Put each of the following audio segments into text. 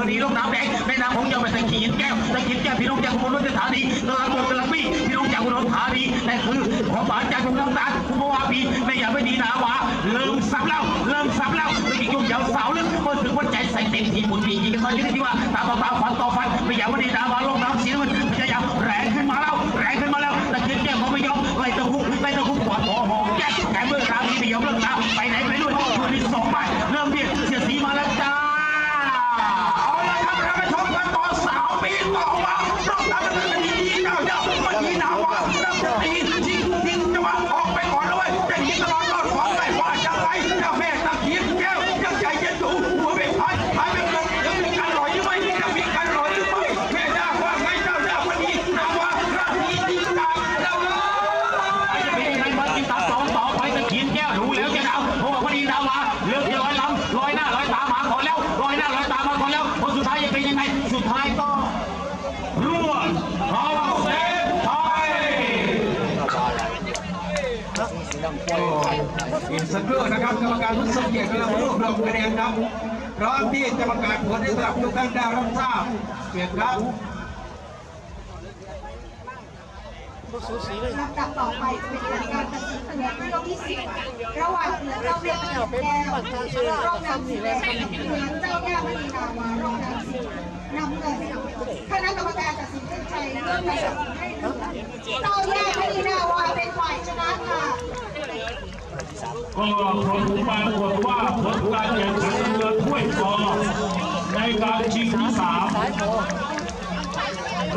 รือนี้ลงน้ำแดงแม่น้ำของเจ้าเป็นตะเคีนแก้วตะเคีนแก้วพี่น้องจากอุบลราชธานีตลาดบนตลาดปีพี่น้องจากอุดรธานีแต่คือของฝานจากคุณน้ำตาลคุณวาปีไม่อยากไม่ดีนาวาเริ่มสับเล่าเริ่มสับเล่าไม่กี่ยุ่งยาวสาวลึกเมื่อถึงวันใจใส่เต็มทีหมุนปียิงกันตอนนี้ที่ว่าตาต่อตาฟันต่อฟันไม่อยากไม่ดีนาวาลงน้ำ เจ้าแม่ตะเคียนแก้วยังใจเย็นอยู่หัวไม่พายพายไม่ลงยังมีการลอยหรือไม่ยังมีการลอยหรือไม่แม่ย่าว่าไงเจ้าย่าวันนี้นาวาราศีดีกาเราเลยจะเป็นยังไงมาติดตามต่อต่อไปตะเคียนแก้วดูแล้วจะว่าวันนี้นาวาเลือกที่ลอยลำลอยหน้าลอยตามาก่อนแล้วลอยหน้าลอยตามาก่อนแล้วผลสุดท้ายจะเป็นยังไงสุดท้ายก็ ร่วมทำเซฟไทย อีกสักครู่นะครับกรรมการผู้ทรงเกียรติกำลังรวบรวมคะแนนครับพร้อมที่จะประกาศผลให้สำหรับทุกท่านได้รับทราบเกียรติครับลำดับต่อไปจะเป็นการตัดสินคะแนนรอบที่สิบระหว่างเหนือเจ้าแม่ตะเคีแก้วรอบน้ำสีแดงเหนือเจ้าย่มณีนาวารอบน้ำสีนำเงินคณะกรรมการตัดสินใจเลือกในให้เจ้า ก็ผมปรากฏว่าผลการแข่งขันเรือถ้วยกอในการชิงที่สาม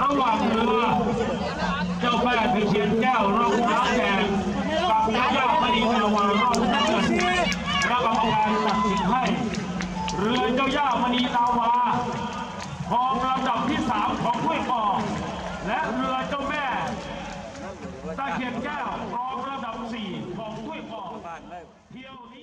ระหว่างเรือเจ้าแม่ตะเคียนแก้วร่องน้ำแดงกับนายาพนีพนวาร่อบน้ำเงินคณะกรรการตัดสินให้เรือเจ้าย่ามณีตาวาครองลำดับที่สามของถ้วยกอและเรือเจ้าแม่ตะเคียนแก้วครองลำดับสี่ Piauí.